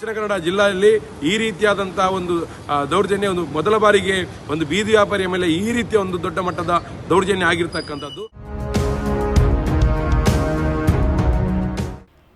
ದಕ್ಷಿಣ ಕನ್ನಡ ಜಿಲ್ಲೆಯಲ್ಲಿ ಈ ರೀತಿಯಾದಂತಹ ಒಂದು ದೌರ್ಜನ್ಯ, ಒಂದು ಮೊದಲ ಬಾರಿಗೆ ಒಂದು ಬೀದಿ ವ್ಯಾಪಾರಿಯ ಮೇಲೆ ಈ ರೀತಿಯ ಒಂದು ದೊಡ್ಡ ಮಟ್ಟದ ದೌರ್ಜನ್ಯ ಆಗಿರ್ತಕ್ಕಂಥದ್ದು.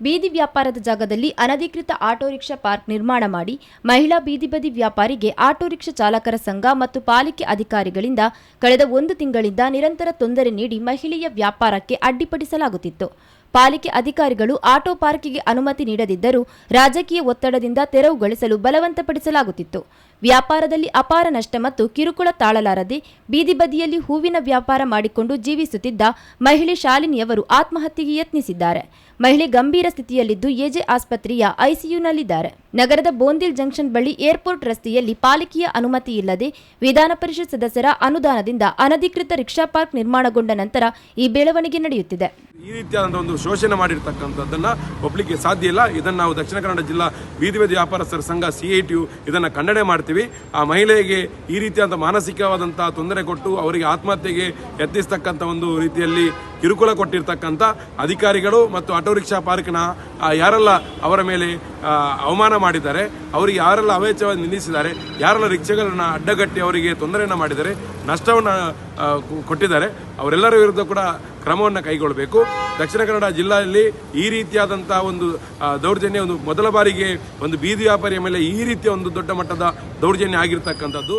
ಬೀದಿ ವ್ಯಾಪಾರದ ಜಾಗದಲ್ಲಿ ಅನಧಿಕೃತ ಆಟೋ ರಿಕ್ಷಾ ಪಾರ್ಕ್ ನಿರ್ಮಾಣ ಮಾಡಿ ಮಹಿಳಾ ಬೀದಿ ಬದಿ ವ್ಯಾಪಾರಿಗೆ ಆಟೋ ರಿಕ್ಷಾ ಚಾಲಕರ ಸಂಘ ಮತ್ತು ಪಾಲಿಕೆ ಅಧಿಕಾರಿಗಳಿಂದ ಕಳೆದ ಒಂದು ತಿಂಗಳಿಂದ ನಿರಂತರ ತೊಂದರೆ ನೀಡಿ ಮಹಿಳೆಯ ವ್ಯಾಪಾರಕ್ಕೆ ಅಡ್ಡಿಪಡಿಸಲಾಗುತ್ತಿತ್ತು. ಪಾಲಿಕೆ ಅಧಿಕಾರಿಗಳು ಆಟೋ ಪಾರ್ಕಿಗೆ ಅನುಮತಿ ನೀಡದಿದ್ದರೂ ರಾಜಕೀಯ ಒತ್ತಡದಿಂದ ತೆರವುಗೊಳಿಸಲು ಬಲವಂತಪಡಿಸಲಾಗುತ್ತಿತ್ತು. ವ್ಯಾಪಾರದಲ್ಲಿ ಅಪಾರ ನಷ್ಟ ಮತ್ತು ಕಿರುಕುಳ ತಾಳಲಾರದೆ ಬೀದಿ ಬದಿಯಲ್ಲಿ ಹೂವಿನ ವ್ಯಾಪಾರ ಮಾಡಿಕೊಂಡು ಜೀವಿಸುತ್ತಿದ್ದ ಮಹಿಳೆ ಶಾಲಿನಿಯವರು ಆತ್ಮಹತ್ಯೆಗೆ ಯತ್ನಿಸಿದ್ದಾರೆ. ಮಹಿಳೆ ಗಂಭೀರ ಸ್ಥಿತಿಯಲ್ಲಿದ್ದು ಎಜೆ ಆಸ್ಪತ್ರೆಯ ಐಸಿಯುನಲ್ಲಿದ್ದಾರೆ. ನಗರದ ಬೋಂದಿಲ್ ಜಂಕ್ಷನ್ ಬಳಿ ಏರ್ಪೋರ್ಟ್ ರಸ್ತೆಯಲ್ಲಿ ಪಾಲಿಕೆಯ ಅನುಮತಿ ಇಲ್ಲದೆ ವಿಧಾನ ಪರಿಷತ್ ಸದಸ್ಯರ ಅನುದಾನದಿಂದ ಅನಧಿಕೃತ ರಿಕ್ಷಾ ಪಾರ್ಕ್ ನಿರ್ಮಾಣಗೊಂಡ ನಂತರ ಈ ಬೆಳವಣಿಗೆ ನಡೆಯುತ್ತಿದೆ. ಈ ರೀತಿಯಾದಂಥ ಒಂದು ಶೋಷಣೆ ಮಾಡಿರ್ತಕ್ಕಂಥದ್ದನ್ನ ಒಪ್ಪಲಿಕ್ಕೆ ಸಾಧ್ಯ ಇಲ್ಲ. ಇದನ್ನು ನಾವು ದಕ್ಷಿಣ ಕನ್ನಡ ಜಿಲ್ಲಾ ಬೀದಿ ಬೀದಿ ವ್ಯಾಪಾರಸ್ಥರ ಸಂಘ ಸಿ ಐ ಟಿ ಯು ಇದನ್ನು ಖಂಡನೆ ಮಾಡ್ತೀವಿ. ಆ ಮಹಿಳೆಗೆ ಈ ರೀತಿಯಾದ ಮಾನಸಿಕವಾದಂತಹ ತೊಂದರೆ ಕೊಟ್ಟು ಅವರಿಗೆ ಆತ್ಮಹತ್ಯೆಗೆ ಯತ್ನಿಸ್ತಕ್ಕಂಥ ಒಂದು ರೀತಿಯಲ್ಲಿ ಕಿರುಕುಳ ಕೊಟ್ಟಿರ್ತಕ್ಕಂಥ ಅಧಿಕಾರಿಗಳು ಮತ್ತು ಆಟೋ ರಿಕ್ಷಾ ಪಾರ್ಕ್ನ ಯಾರೆಲ್ಲ ಅವರ ಮೇಲೆ ಅವಮಾನ ಮಾಡಿದ್ದಾರೆ, ಅವರಿಗೆ ಯಾರೆಲ್ಲ ಅವೇಚವಾಗಿ ನಿಂದಿಸಿದ್ದಾರೆ ಯಾರೆಲ್ಲ ರಿಕ್ಷಾಗಳನ್ನ ಅಡ್ಡಗಟ್ಟಿ ಅವರಿಗೆ ತೊಂದರೆಯನ್ನು ಮಾಡಿದ್ದಾರೆ, ನಷ್ಟವನ್ನು ಕೊಟ್ಟಿದ್ದಾರೆ, ಅವರೆಲ್ಲರ ವಿರುದ್ಧ ಕೂಡ ಕ್ರಮವನ್ನು ಕೈಗೊಳ್ಳಬೇಕು. ದಕ್ಷಿಣ ಕನ್ನಡ ಜಿಲ್ಲೆಯಲ್ಲಿ ಈ ರೀತಿಯಾದಂಥ ಒಂದು ದೌರ್ಜನ್ಯ ಒಂದು ಮೊದಲ ಬಾರಿಗೆ ಒಂದು ಬೀದಿ ವ್ಯಾಪಾರಿಯ ಮೇಲೆ ಈ ರೀತಿಯ ಒಂದು ದೊಡ್ಡ ಮಟ್ಟದ ದೌರ್ಜನ್ಯ ಆಗಿರ್ತಕ್ಕಂಥದ್ದು.